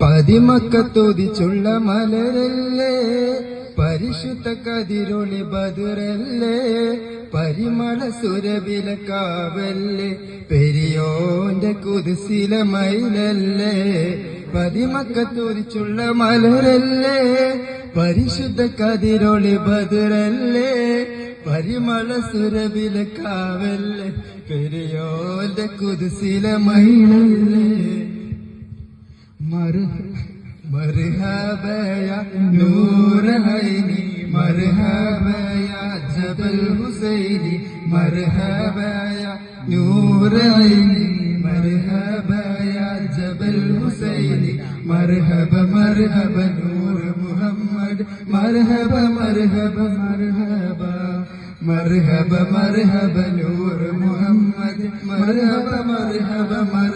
പതിമക്കത്തോതിച്ചുള്ള മലരല്ലേ പരിശുദ്ധ കതിരൊളി ബദുരല്ലേ പരിമള സുരവില കാവല്ലേ പെരിയോന്റെ കുതിസില മയിലല്ലേ പതിമക്കത്തോതിച്ചുള്ള മലരല്ലേ പരിശുദ്ധ കതിരൊളി ബദുരല്ലേ പരിമള സുരവിലെ കാവല്ലേ? പെരിയോന്റെ കുതിസിലെ മൈലല്ലേ മറു മർഹബയ നൂറൈനി മർഹബയ ജബൽ ഹുസൈനി മർഹബയ നൂറൈനി മർഹബയ ജബൽ ഹുസൈനി മർഹബ മർഹബ നൂർ മുഹമ്മദ് മർഹബ മർഹബ മർഹബ مرحبا مرحبا نور محمد. مرحبا مرحبا مرحبا